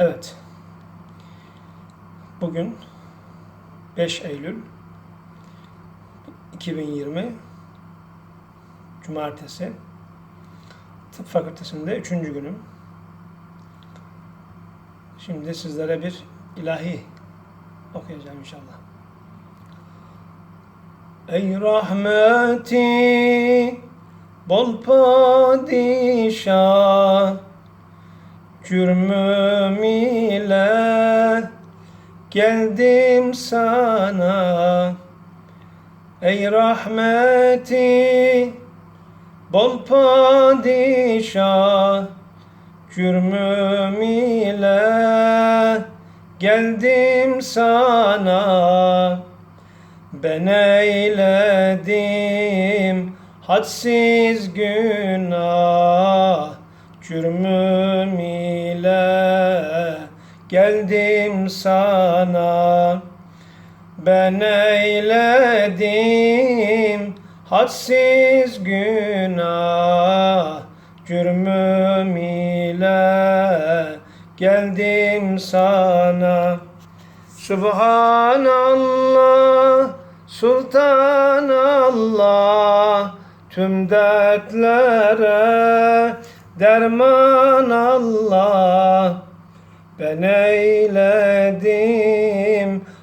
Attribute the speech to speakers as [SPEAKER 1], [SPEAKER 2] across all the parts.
[SPEAKER 1] Evet. Bugün 5 Eylül 2020 Cumartesi Tıp Fakültesinde 3. günüm. Şimdi sizlere bir ilahi okuyacağım inşallah. Ey rahmeti bol padişah Cürmüm ile geldim sana. Ey rahmeti bol padişah. Cürmüm ile geldim sana. Ben eyledim hadsiz günah. Cürmüm geldim sana Ben eyledim hadsiz günah. Cürmüm ile geldim sana. Subhanallah, Sultanallah Tüm dertlere derman Allah Ben eyledim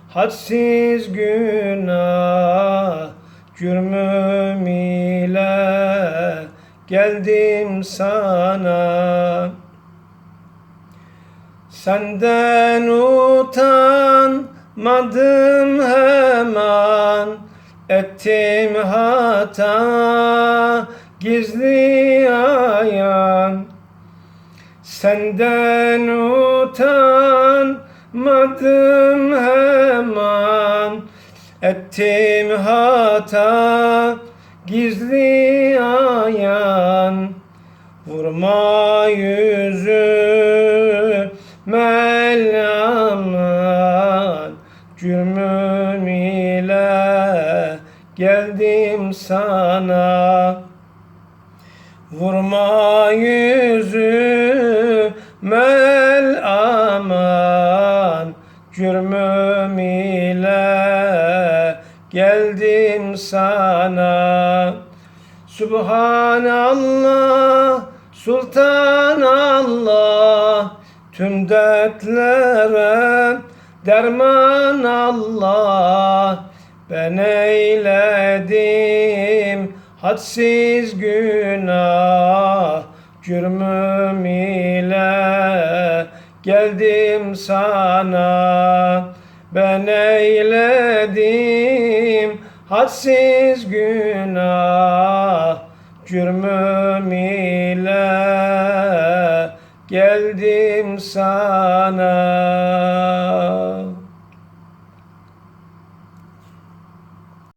[SPEAKER 1] hadsiz günah. Cürmüm ile geldim sana. Senden utanmadım hemen. Ettim hata gizli ayan Senden utanmadım hemen. Ettim hata gizli ayan. Vurma yüzü melaman. Cürmüm ile geldim sana. Vurma yüzü mel aman Cürmüm ile geldim sana. Subhanallah, Sultanallah Tüm dertlere derman Allah. Ben eyledim hadsiz günah Cürmüm ile geldim sana Ben eyledim hadsiz günah. Cürmüm ile geldim sana